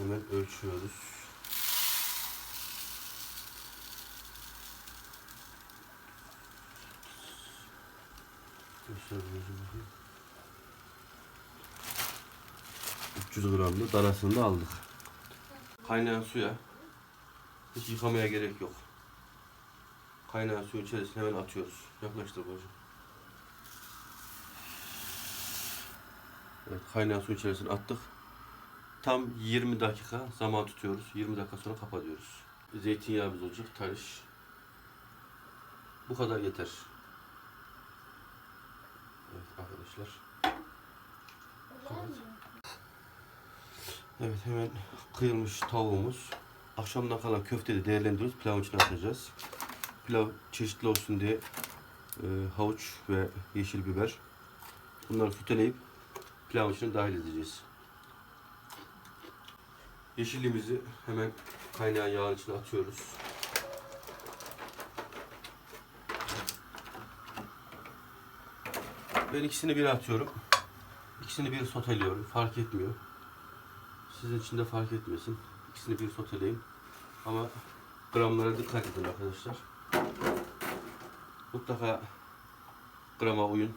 Hemen ölçüyoruz. Bakayım. 300 gramlı darasını da aldık. Kaynayan suya hiç yıkamaya gerek yok. Kaynayan suyun içerisine hemen atıyoruz. Yaklaştır hocam. Evet, kaynayan suyun içerisine attık. Tam 20 dakika zaman tutuyoruz. 20 dakika sonra kapatıyoruz. Zeytinyağımız olacak, tarış. Bu kadar yeter. Evet arkadaşlar. Evet hemen kıyılmış tavuğumuz. Akşamdan kalan köfteyi de değerlendiriyoruz. Pilavın içine atacağız. Pilav çeşitli olsun diye e, havuç ve yeşil biber. Bunları süteleyip pilavın içine dahil edeceğiz. Yeşilliğimizi hemen kaynayan yağın içine atıyoruz. Ben ikisini bir atıyorum. İkisini bir soteliyorum. Fark etmiyor. Sizin için de fark etmesin. İkisini bir soteleyin. Ama gramlara dikkat edin arkadaşlar. Mutlaka grama uyun.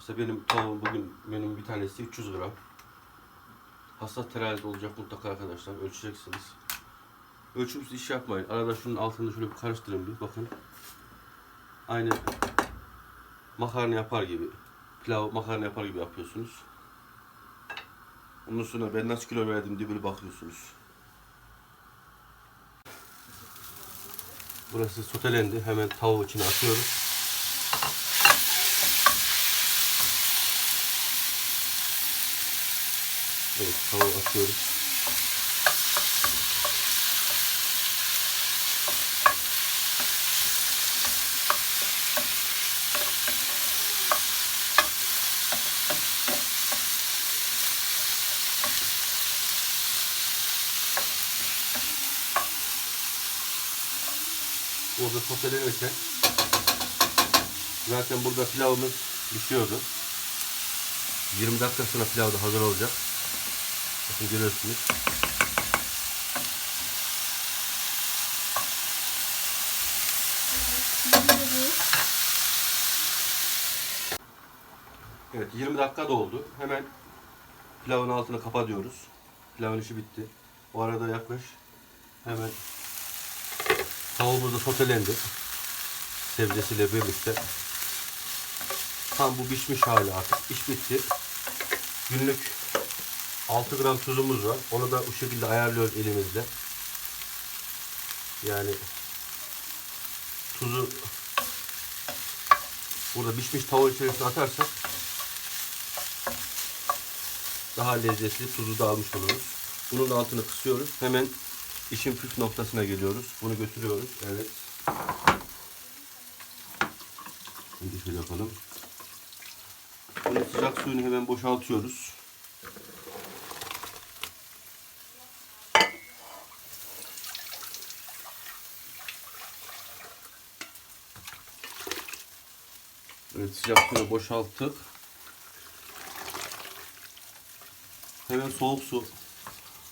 İşte benim tavuğum bugün benim bir tanesi 300 gram. Hassas terazide olacak mutlaka arkadaşlar. Ölçeceksiniz. Ölçümsüz iş yapmayın. Arada şunun altını şöyle bir karıştırın bir bakın. Aynı makarna yapar gibi. Pilav makarna yapar gibi yapıyorsunuz. Ondan sonra ben nasıl kilo verdim diye böyle bakıyorsunuz. Burası sotelendi. Hemen tavuğu içine atıyoruz. Evet tavuğu atıyoruz. Burada sotelenirken zaten burada pilavımız pişiyordu. 20 dakika sonra pilav da hazır olacak. Bakın görüyorsunuz. Evet 20 dakika doldu. Hemen pilavın altını kapatıyoruz. Pilavın işi bitti. O arada yaklaş. Hemen tavuğumuz da sotelendi. Sebzesiyle birlikte. Tam bu pişmiş hali artık. İş bitti. Günlük 6 gram tuzumuz var. Onu da bu şekilde ayarlıyoruz elimizle. Yani tuzu burada pişmiş tavuğun içerisine atarsak daha lezzetli tuzu da almış oluruz. Bunun altını kısıyoruz. Hemen işin püf noktasına geliyoruz. Bunu götürüyoruz. Evet. Şimdi şöyle yapalım. Bunun sıcak suyunu hemen boşaltıyoruz. Evet sıcak suyu boşalttık. Hemen soğuk su.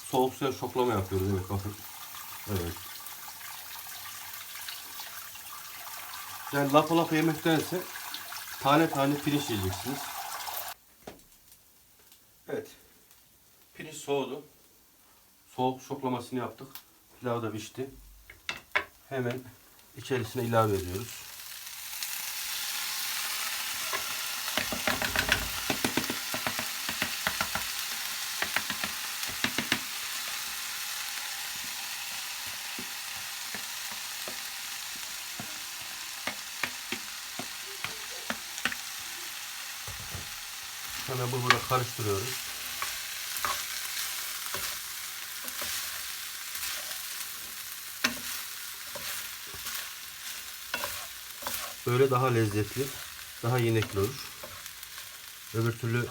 Soğuk suya şoklama yapıyoruz. Evet bakın. Evet. Yani lapa lapa yemektense tane tane pirinç yiyeceksiniz. Evet. Pirinç soğudu. Soğuk şoklamasını yaptık. Pilav da pişti. Hemen içerisine ilave ediyoruz. Hemen bunu burada karıştırıyoruz. Böyle daha lezzetli, daha yinekli olur. Öbür türlü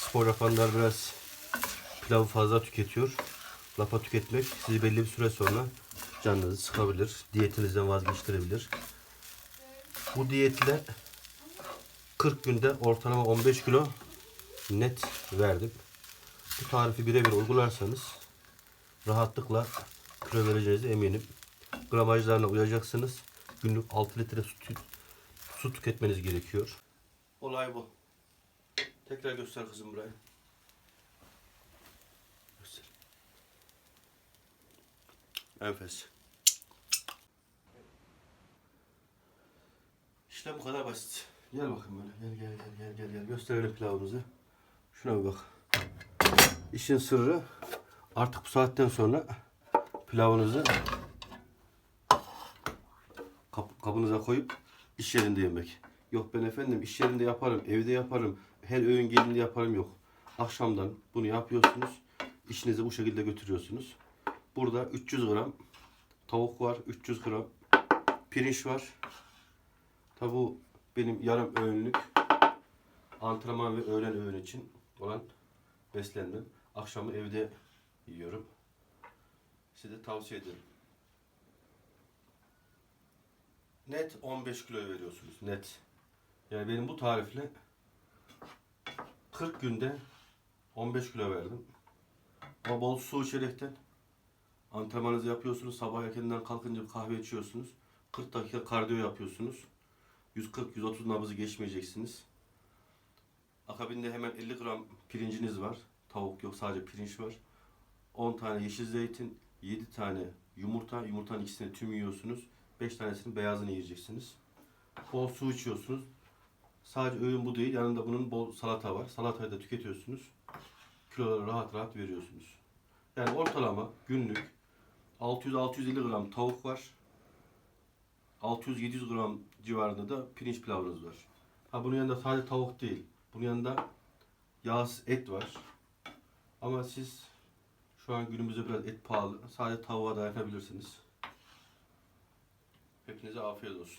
spor yapanlar biraz pilavı fazla tüketiyor. Lapa tüketmek sizi belli bir süre sonra canınızı sıkabilir. Diyetinizden vazgeçtirebilir. Bu diyetle 40 günde ortalama 15 kilo net verdim. bu tarifi birebir uygularsanız rahatlıkla kilo vereceğinize eminim. Gramajlarına uyacaksınız. Günlük 6 litre su, su tüketmeniz gerekiyor. Olay bu. Tekrar göster kızım burayı. Göster. Enfes. İşte bu kadar basit. Gel bakayım böyle. Gel gel gel gel gel gel. Gösterelim pilavımızı. Şuna bir bak. İşin sırrı artık bu saatten sonra pilavınızı kap- kabınıza koyup iş yerinde yemek. Yok ben efendim iş yerinde yaparım, evde yaparım, her öğün gelinde yaparım yok. Akşamdan bunu yapıyorsunuz. işinizi bu şekilde götürüyorsunuz. Burada 300 gram tavuk var, 300 gram pirinç var. Tabi benim yarım öğünlük antrenman ve öğlen öğün için olan beslenmem. Akşamı evde yiyorum. Size tavsiye ederim. Net 15 kilo veriyorsunuz. Net. Yani benim bu tarifle 40 günde 15 kilo verdim. Ama bol su içerekten antrenmanınızı yapıyorsunuz. Sabah erkenden kalkınca kahve içiyorsunuz. 40 dakika kardiyo yapıyorsunuz. 140-130 nabızı geçmeyeceksiniz. Akabinde hemen 50 gram pirinciniz var. Tavuk yok sadece pirinç var. 10 tane yeşil zeytin, 7 tane yumurta. Yumurtanın ikisini tüm yiyorsunuz. 5 tanesinin beyazını yiyeceksiniz. Bol su içiyorsunuz. Sadece öğün bu değil. Yanında bunun bol salata var. Salatayı da tüketiyorsunuz. Kiloları rahat rahat veriyorsunuz. Yani ortalama günlük 600-650 gram tavuk var. 600-700 gram civarında da pirinç pilavınız var. Ha bunun yanında sadece tavuk değil. Bunun yanında yağsız et var. Ama siz şu an günümüzde biraz et pahalı. Sadece tavuğa dayanabilirsiniz. Hepinize afiyet olsun.